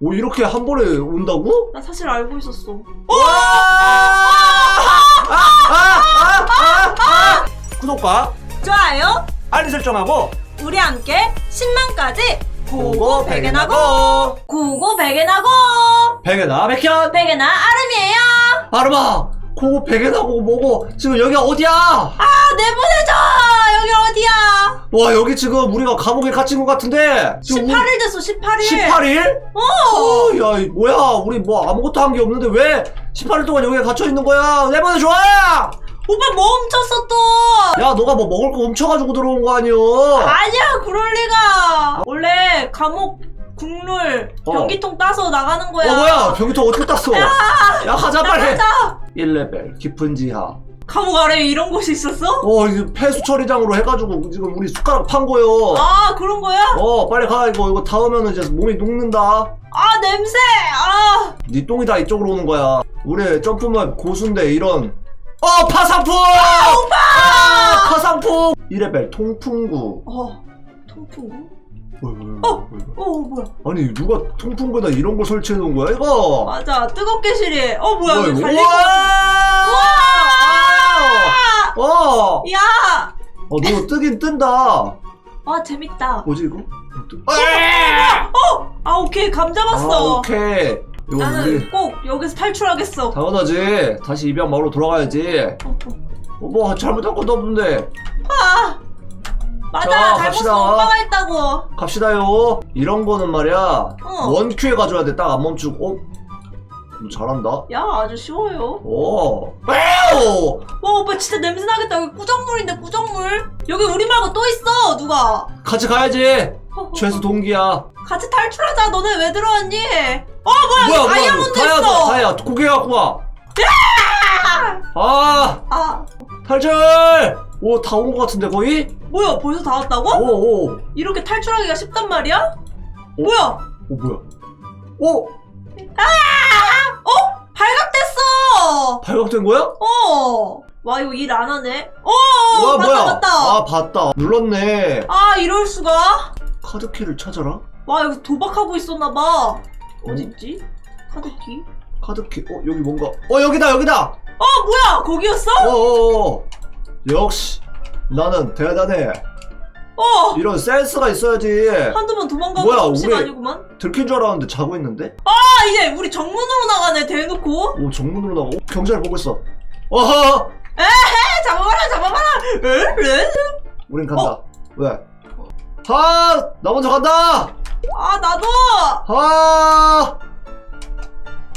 오 이렇게 한 번에 온다고? 나 사실 알고 있었어. 구독과 좋아요. 알림 설정하고 우리 함께 10만까지 고고 백연하고 고고 백연하고 백연아 백현 백연아 아름이에요. 아르마 고고 백연하고 뭐고 지금 여기가 어디야? 아 내보내줘. 여기 어디야? 와 여기 지금 우리가 감옥에 갇힌 것 같은데 지금 18일 됐어 18일. 18일? 어. 야, 이 뭐야? 우리 뭐 아무것도 한 게 없는데 왜 18일 동안 여기에 갇혀 있는 거야? 내보내 줘! 야, 오빠 뭐 훔쳤어 또? 너가 뭐 먹을 거 훔쳐가지고 들어온 거 아니여? 아니야 그럴 리가. 원래 감옥 국룰 어. 변기통 따서 나가는 거야. 어, 뭐야? 병기통 어떻게 땄어? 야, 가자, 빨리! 가자. 1레벨, 깊은 지하. 감옥 아래에 이런 곳이 있었어? 어, 이거 폐수 처리장으로 해가지고 지금 우리 숟가락 판 거요. 아 그런 거야? 어, 빨리 가. 이거, 이거 닿으면 이제 몸이 녹는다. 아 냄새. 아. 네 똥이 다 이쪽으로 오는 거야. 우리 점프만 고수인데 이런. 어, 파상풍! 아, 파상풍! 1레벨, 통풍구. 어. 통풍구? 어, 어 뭐야? 아니 누가 통풍구에다 이런 걸 설치해 놓은 거야 이거? 맞아 뜨겁게 시리. 어 뭐야 뭐야, 여기 이거? 달리고. 우와! 어! 야. 어, 너 뜨긴 뜬다. 아 재밌다. 뭐지 이거? 뜨- 아 오케이 감 아, 잡았어. 오케이. 이거 나는 우리 꼭 여기서 탈출하겠어. 당연하지. 다시 입양 마을로 돌아가야지. 어, 어. 어, 뭐 잘못한 것도 없는데. 아. 맞아 자, 잘못은 갑시다. 오빠가 했다고. 갑시다요. 이런 거는 말이야. 어. 원큐에 가져야 돼. 딱 안 멈추고. 어? 너 잘한다. 야 아주 쉬워요. 오. 빼오! 와 오빠 진짜 냄새 나겠다. 여기 꾸정물인데 꾸정물. 여기 우리 말고 또 있어 누가? 같이 가야지. 최수 동기야. 같이 탈출하자. 너네 왜 들어왔니? 어 뭐야, 뭐야 여기 다이아몬드 다이아 있어. 다이아 고개 갖고 와. 아 아 탈출! 오 다 온 것 같은데 거의? 뭐야 벌써 다 왔다고? 오오 오, 이렇게 탈출하기가 쉽단 말이야? 뭐야? 오 뭐야? 오 발각됐어. 발각된 거야? 어. 와 이거 일 안 하네. 어. 와 맞다 뭐야? 맞다. 아 봤다. 눌렀네. 아 이럴 수가? 카드키를 찾아라. 와 여기 도박하고 있었나 봐. 어딨지? 카드키? 카드키. 어 여기 뭔가. 어 여기다 여기다. 어 뭐야 거기였어? 어어어. 역시 나는 대단해. 어. 이런 센스가 있어야지. 한두 번 도망가고 뭐야, 우리- 아니구만. 들킨 줄 알았는데 자고 있는데? 아 이제 우리 정문으로 나가네 대놓고. 오 정문으로 나가. 오, 경찰 보고 있어. 어허. 에 잡아봐라 잡아봐라. 에? 우린 간다. 왜? 하! 나 먼저 간다! 아 나도. 하!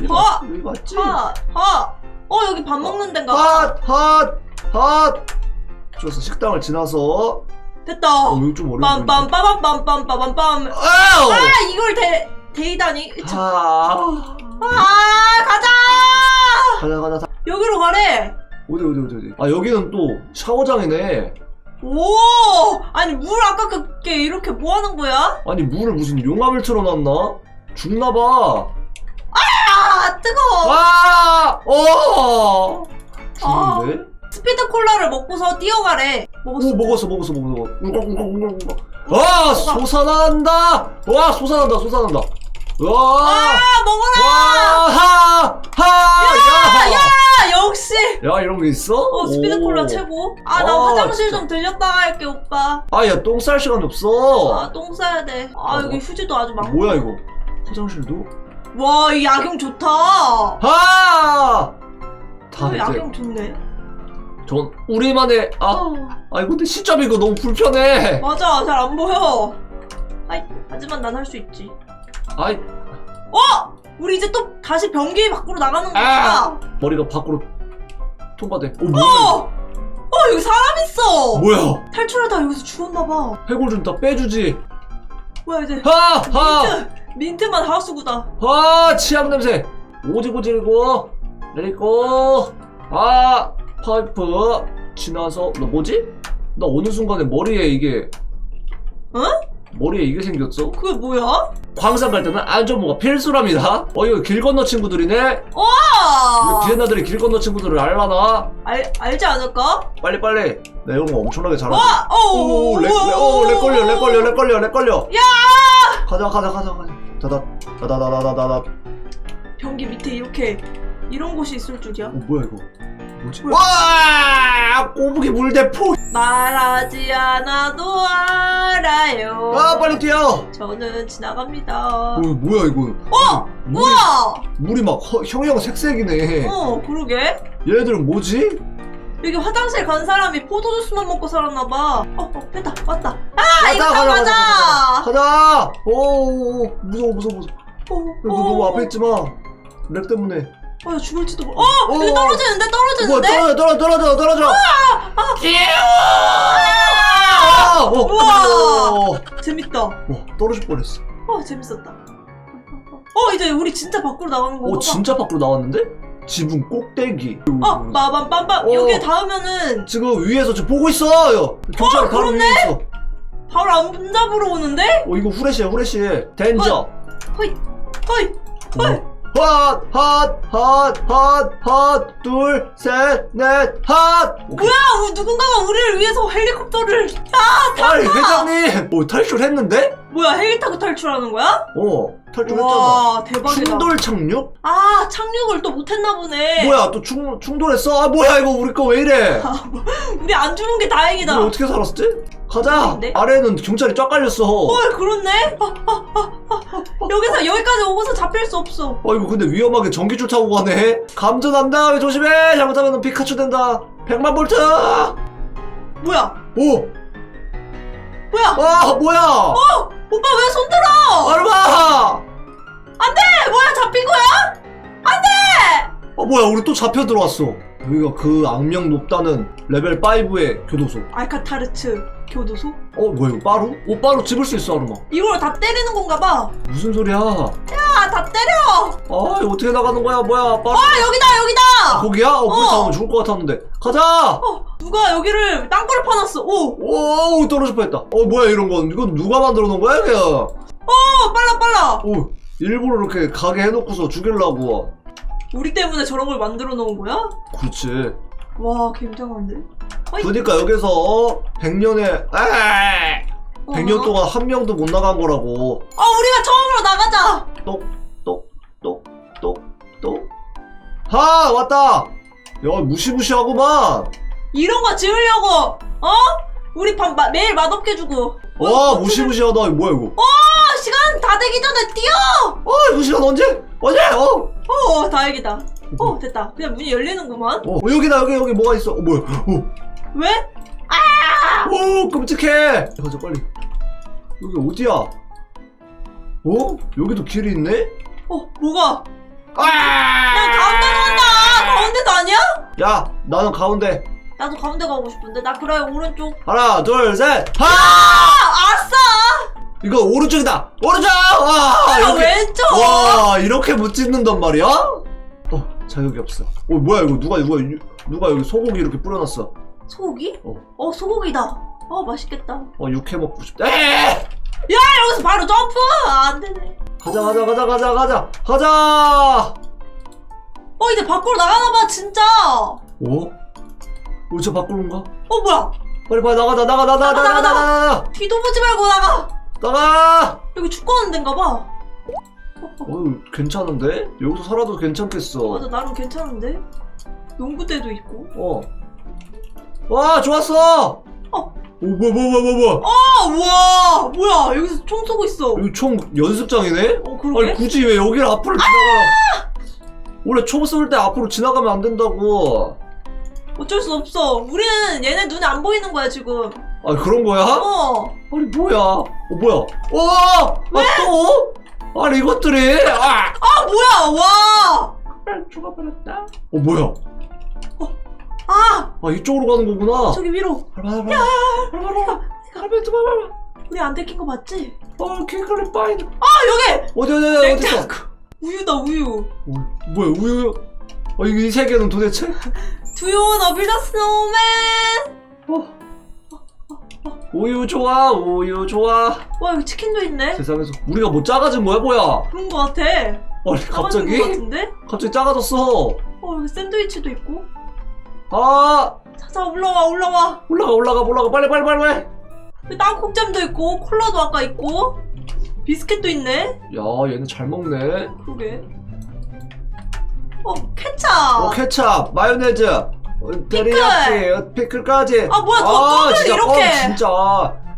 이거, 하! 맞- 이거 맞지? 하 하. 어 여기 밥 먹는 데인가 봐. 핫! 핫! 핫! 좋았어. 식당을 지나서. 됐다. 어, 여기 좀 어려운 빰빰빠밤빰빰빰빰빰. 아우! 아 이걸 대 대이다니. 참. 하! 아 가자. 가자, 가자. 다- 여기로 가래. 어디, 어디, 어디, 어디. 아, 여기는 또 샤워장이네. 오 아니 물 아까 그게 이렇게 뭐 하는 거야? 아니, 물을 무슨 용암을 틀어놨나? 죽나 봐. 아 뜨거 워. 와! 어! 죽는데? 스피드 콜라를 먹고서 뛰어가래. 먹었어. 오 먹었어 먹었어 먹었어 웅웅웅웅웅 와 솟아난다 와 솟아난다 솟아난다 와 아 먹어라. 와하 하 야 아 역시. 야 이런 게 있어? 어 스피드 오. 콜라 최고. 아 나 아, 화장실 진짜. 좀 들렸다 갈게 오빠. 아야 똥 쌀 시간이 없어 아 똥 싸야 돼. 아 어. 여기 휴지도 아주 많고. 뭐야 이거 화장실도 와 이 야경 좋다. 하! 다 어, 야경 좋네. 전 우리만의 아 아이 근데 시점 이거 너무 불편해 맞아 잘 안 보여. 아이 하지만 난 할 수 있지. 아이 어 우리 이제 또 다시 변기 밖으로 나가는 거야. 아! 머리가 밖으로 통과돼 오 뭐야 어! 어 여기 사람 있어. 뭐야 탈출하다 여기서 죽었나 봐. 해골 좀 다 빼주지 뭐야 이제 하 하 민트 민트만 하수구다. 아 치약 냄새 오지고 지르고 내리고 아 파이프 지나서 너 뭐지? 나 어느 순간에 머리에 이게 응? 머리에 이게 생겼어 그게 뭐야? 광산 갈 때는 안전모가 필수랍니다 어 이거 길 건너 친구들이네 아 비엔나들이 길 건너 친구들을 알라나 알 알지 않을까? 빨리 빨리 나 이런 거 엄청나게 잘하지 와! 어! 오렉 렉, 어, 렉 걸려 렉 걸려 렉 걸려 렉 걸려 야! 가자 가자 가자 가자 다다 다다다다다다 변기 밑에 이렇게 이런 곳이 있을 줄이야. 어 뭐야 이거 뭐지? 와 꼬부기 물대포 말하지 않아도 알아요. 아 빨리 뛰어 저는 지나갑니다. 어 뭐야 이거 어! 물이, 우와! 물이 막 허- 형형 색색이네 어, 그러게. 얘네들은 뭐지? 여기 화장실 간 사람이 포도주스만 먹고 살았나봐. 어, 어, 됐다, 왔다. 아, 이거 가자, 타고 가자, 가자! 가자 오 무서워 무서워 무서워 어, 너 너무 앞에 있지 마 렉 때문에 어, 야, 죽을지도 몰라. 어, 여기 어. 떨어지는데, 뭐야 떨어지는데? 떨어져 떨어져 떨어져 떨어져 아! 어, 우와. 어, 재밌다. 와 떨어질 뻔했어 어, 재밌었다. 어, 이제 우리 진짜 밖으로 나가는 건가 오 봐. 진짜 밖으로 나왔는데? 지붕 꼭대기 어, 빠밤빰빰. 어. 여기에 닿으면은 지금 위에서 지금 보고 있어 요 경찰 어, 바로? 위에 있어 바로 안 잡으러 오는데? 어 이거 후레쉬야 후레쉬 덴저 허이, 허이. 헐. 핫핫핫핫핫 둘셋넷 핫 오케이. 아, 우- 누군가가 우리를 위해서 헬리콥터를. 아니 회장님 오 탈출했는데? 뭐야, 헬기 타고 탈출하는 거야? 어 탈출했잖아 와, 대박이다. 충돌 착륙? 아, 착륙을 또 못했나 보네. 뭐야 또 충, 충돌했어? 아 뭐야 이거 우리 거 왜 이래 우리 안 죽은 게 다행이다. 우리 어떻게 살았지? 가자 모르겠는데? 아래는 경찰이 쫙 깔렸어 헐, 그렇네? 아, 아, 아, 아, 아. 여기서 여기까지 오고서 잡힐 수 없어. 어 이거 근데 위험하게 전기줄 타고 가네 감전한다 조심해 잘못하면 피카츄 된다 100만 볼트 뭐야? 오! 뭐야? 아 뭐야 오빠 왜 손 들어? 얼마 에, 뭐야, 잡힌 거야? 어 뭐야 우리 또 잡혀 들어왔어 여기가 그 악명 높다는 레벨 5의 교도소 알카타르츠 교도소? 어 뭐야 이거 빠루? 오 빠루 집을 수 있어 아르마 이걸 다 때리는 건가 봐. 무슨 소리야 아 아, 다 때려! 이거 어떻게 나가는 거야 뭐야 빠루 아, 여기다, 여기다! 거기야? 어 거기 어. 가면 죽을 것 같았는데 가자 어, 누가 여기를 땅굴을 파놨어. 오, 오 떨어질 뻔했다 어 뭐야 이런 건 이건 누가 만들어 놓은 거야 그냥 어, 빨라, 빨라. 오 일부러 이렇게 가게 해놓고서 죽이려고 우리 때문에 저런 걸 만들어 놓은 거야? 그렇지 와, 굉장한데? 어이. 그러니까 여기서 어, 100년에 에이 100년 어. 동안 한 명도 못 나간 거라고 아, 우리가 처음으로 나가자! 똑똑똑똑똑 하 왔다 야 무시무시하구만 이런 거 지으려고, 어? 우리 밥 마- 매일 맛없게 주고. 와 어떻게- 무시무시하다 이거 뭐야 이거 아, 시간 다 되기 전에 뛰어! 아 이거 시간 언제? 언제? 어? 어, 다행이다. 어, 됐다. 그냥 문이 열리는구만. 어 여기다 여기 여기 뭐가 있어 어 뭐야 왜? 오, 오 끔찍해 가자 빨리 여기 어디야 어? 여기도 길이 있네? 어, 뭐가? 아! 야, 가운데로 간다! 가운데도 아니야? 야 나는 가운데 나도 가운데 가고 싶은데. 나 그래, 오른쪽. 하나 둘셋 하! 아, 아싸! 이거 오른쪽이다 오른쪽 와 아, 이렇게 왼쪽! 와 이렇게 못 찍는단 말이야? 어 자격이 없어 어 뭐야 이거 누가 누가 유- 누가 여기 소고기 이렇게 뿌려놨어 소고기? 어. 어, 소고기다. 어, 맛있겠다. 어 육회 먹고 싶다 에 여기서 바로 점프! 아, 안 되네. 가자 가자 가자 가자 가자 가자 어, 이제 밖으로 나가나 봐, 진짜! 어? 어, 저 밖으로 온가? 어, 뭐야? 빨리 빨리 나가자 나가 나가 나가 나가 나가 나가 뒤도 보지 말고 나가! 나가 여기 축구하는 데인가 봐. 어 괜찮은데? 여기서 살아도 괜찮겠어 맞아, 나름 괜찮은데? 농구대도 있고. 어. 와 좋았어 어. 오 뭐야 뭐야 뭐야 뭐야 아, 우와! 뭐야, 여기서 총 쏘고 있어. 여기 총 연습장이네? 어, 그러게? 아니 굳이 왜 여기를 앞으로 지나가 원래 총 쏠 때 앞으로 지나가면 안 된다고 어쩔 수 없어. 우리는 얘네 눈에 안 보이는 거야, 지금. 아 그런 거야? 어. 아니 뭐야 어 뭐야 와! 아 또? 아니 이것들이 아! 아, 뭐야, 와! 죽어버렸다 어 뭐야 아! 아 이쪽으로 가는 거구나 저기 위로. 할바 할바 할바 할바 좀 할바 우리 안 들킨 거 맞지? 어 킹클리 파인 아, 여기! 어디 어디 어디 어디 있어 우유다, 우유. 어, 뭐야 우유 어 이거 이 세계는 도대체 Do you wanna snowman? 어. 우유 좋아 우유 좋아 와, 여기 치킨도 있네? 세상에서 우리가 뭐 작아진 거야 뭐야 그런 거 같아. 아니 거 갑자기 같은데? 갑자기 작아졌어 어, 여기 샌드위치도 있고. 아 자자, 올라와, 올라와. 올라가 올라가 올라가 빨리 빨리 빨리 빨리 여기 땅콩잼도 있고, 콜라도 아까 있고. 비스켓도 있네? 야 얘는 잘 먹네 그러게. 어, 케찹! 어 케찹 마요네즈 어, 데리야끼 어, 피클까지 아, 뭐야, 더 껌을 진짜 이렇게. 껌 진짜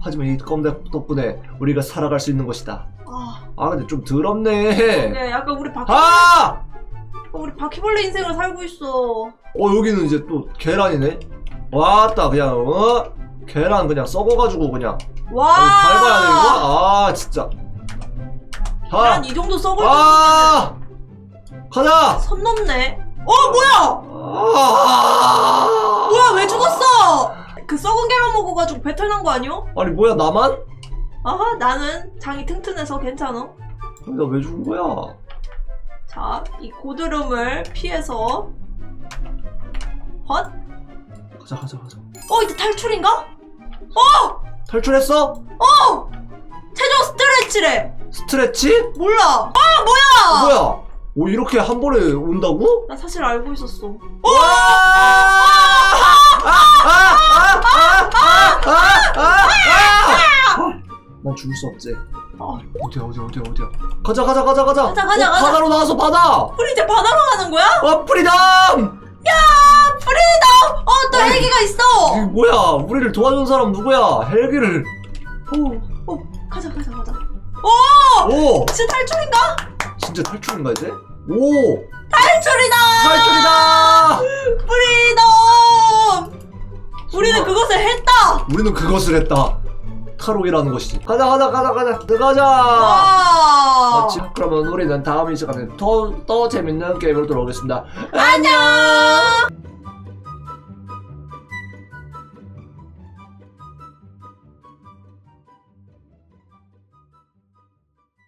하지만 이 껌 덕분에 우리가 살아갈 수 있는 것이다 아, 아 근데 좀 더럽네 그게 약간 우리 바퀴, 아! 우리 바퀴벌레 인생을 살고 있어. 어 여기는 이제 또 계란이네 왔다 그냥 어? 계란 그냥 썩어가지고 그냥 와! 아니, 밟아야 돼 이거? 아 진짜 아! 난이 정도 썩을 아! 가자! 선 넘네. 어, 뭐야! 아! 뭐야, 왜 죽었어? 그 썩은 계란 먹어가지고 배탈 난 거 아니야? 아니 뭐야 나만? 아하, 나는 장이 튼튼해서 괜찮아. 나왜 죽은 거야? 자, 이 고드름을 피해서. 헛? 가자 가자 가자 어, 이제 탈출인가? 탈출했어? 어! 체조 스트레치래! 스트레치? 몰라! 아, 뭐야! 뭐야? 오 이렇게 한 번에 온다고? 나 사실 알고 있었어. 와! 아! 아! 아! 아! 아! 아! 아! 난 죽을 수 없지. 어. 어디야 어디야 어디야 어디야? 가자 가자 가자 가자. 가자, 가자, 어, 가자. 바다로 나와서 바다. 우리 이제 바다로 가는 거야? 어 프리덤! 야, 프리덤! 어, 또 아니, 헬기가 있어! 이게 뭐야? 우리를 도와준 사람 누구야? 헬기를. 오, 오, 가자, 가자, 가자. 오 진짜 탈출인가? 진짜 탈출인가 이제? 오 탈출이다! 탈출이다! 프리덤! 우리는. 그것을 했다! 우리는 그것을 했다. 타로이라는 것이지. 가자 가자 가자 가자 들어가자. 와! 맞지? 그러면 우리는 다음 이 시간에 더, 더 재밌는 게임으로 돌아오겠습니다. 안녕!